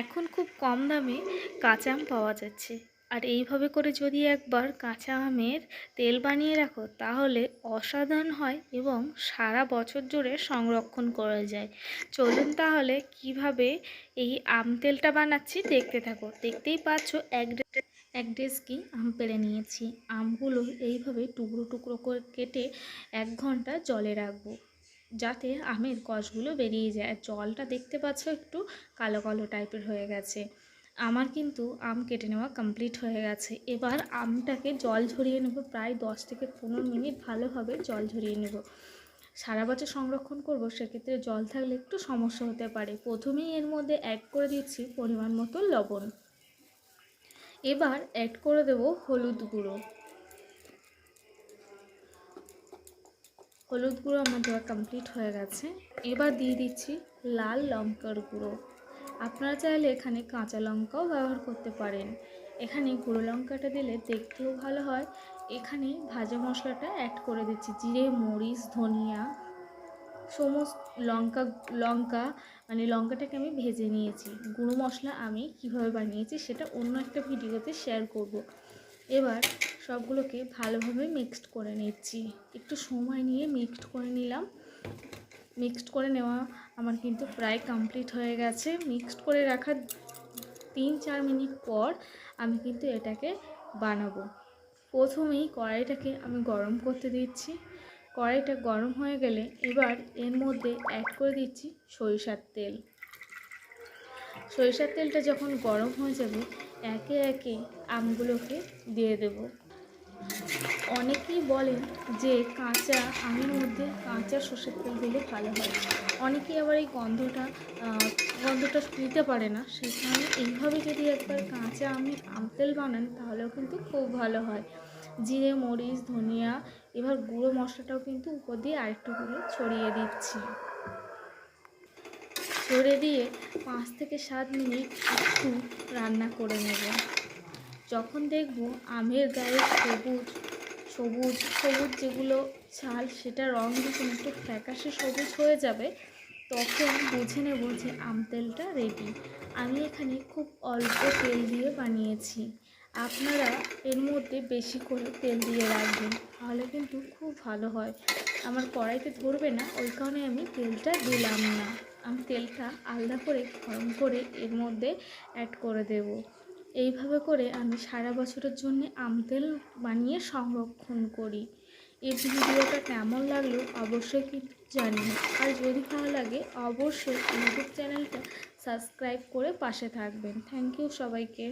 এখন খুব কম দামে কাঁচা আম পাওয়া যাচ্ছে। আর এইভাবে করে যদি একবার কাঁচা আমের তেল বানিয়ে রাখো, তাহলে অসাধারণ হয় এবং সারা বছর জুড়ে সংরক্ষণ করা যায়। চলুন তাহলে কীভাবে এই আম তেলটা বানাচ্ছি দেখতে থাকো। দেখতেই পাচ্ছ এক এক ডেস্কি আম পেড়ে নিয়েছি। আমগুলো এইভাবে টুকরো টুকরো করে কেটে এক ঘণ্টা জলে রাখব। যাতে আমের কষগুলো বেরিয়ে যায়। আর জলটা দেখতে পাচ্ছ একটু কালো কালো টাইপের হয়ে গেছে। আমার কিন্তু আম কেটে নেওয়া কমপ্লিট হয়ে গেছে। এবার আমটাকে জল ঝরিয়ে নেব, প্রায় দশ থেকে পনেরো মিনিট ভালোভাবে জল ঝরিয়ে নেব। সারা বছর সংরক্ষণ করব, সেক্ষেত্রে জল থাকলে একটু সমস্যা হতে পারে। প্রথমেই এর মধ্যে অ্যাড করে দিচ্ছি পরিমাণ মতো লবণ। এবার অ্যাড করে দেব হলুদ গুঁড়ো। হলুদ গুঁড়ো আমার দেওয়া কমপ্লিট হয়ে গেছে। এবার দিয়ে দিচ্ছি লাল লঙ্কার গুঁড়ো। আপনারা চাইলে এখানে কাঁচা লঙ্কাও ব্যবহার করতে পারেন। এখানে গুঁড়ো লঙ্কাটা দিলে দেখতেও ভালো হয়। এখানে ভাজা মশলাটা অ্যাড করে দিচ্ছি, জিরে, মরিচ, ধনিয়া, সমস্ত লঙ্কা লঙ্কা মানে লঙ্কাটাকে আমি ভেজে নিয়েছি। গুঁড়ো মশলা আমি কীভাবে বানিয়েছি সেটা অন্য একটা ভিডিওতে শেয়ার করব। এবার সবগুলোকে ভালোভাবে মিক্সড করে নিচ্ছি। একটু সময় নিয়ে মিক্সড করে নিলাম। মিক্সড করে নেওয়া আমার কিন্তু প্রায় কমপ্লিট হয়ে গেছে। মিক্সড করে রাখার তিন চার মিনিট পর আমি কিন্তু এটাকে বানাবো। প্রথমেই কড়াইটাকে আমি গরম করতে দিচ্ছি। কড়াইটা গরম হয়ে গেলে এবার এর মধ্যে অ্যাড করে দিচ্ছি সরিষার তেল। সরিষার তেলটা যখন গরম হয়ে যাবে, একে একে আমগুলোকে দিয়ে দেব। অনেকেই বলেন যে কাঁচা আমের মধ্যে কাঁচা সর্ষের তেল দিলে ভালো হয়। অনেকেই আবার এই গন্ধটা গন্ধটা নিতে পারে না। সেই কারণে এইভাবে যদি একবার কাঁচা আমের আম তেল বানান, তাহলেও কিন্তু খুব ভালো হয়। জিরে, মরিচ, ধনিয়া, এবার গুঁড়ো মশলাটাও কিন্তু উপর দিয়ে আরেকটু করে ছড়িয়ে দিচ্ছি। ছড়িয়ে দিয়ে পাঁচ থেকে সাত মিনিট একটু রান্না করে নেব। যখন দেখব আমের গায়ে সবুজ সবুজ সবুজ যেগুলো ছাল, সেটা রং যখন একটু ফ্যাকাশে সবুজ হয়ে যাবে, তখন বুঝে নেব যে আম তেলটা রেডি আমি এখানে খুব অল্প তেল দিয়ে বানিয়েছি। আপনারা এর মধ্যে বেশি করে তেল দিয়ে রাখবেন, তাহলে কিন্তু খুব ভালো হয়। আমার কড়াইতে ধরবে না, ওই কারণে আমি তেলটা দিলাম না। আমি তেলটা আলাদা করে গরম করে এর মধ্যে অ্যাড করে দেব। এইভাবে করে আমি সারা বছরের জন্য আম তেল বানিয়ে সংরক্ষণ করি। এই ভিডিওটা কেমন লাগল অবশ্যই কিন্তু জানি আর যদি ভালো লাগে অবশ্যই ইউটিউব চ্যানেলটা সাবস্ক্রাইব করে পাশে থাকবেন। থ্যাংক ইউ সবাইকে।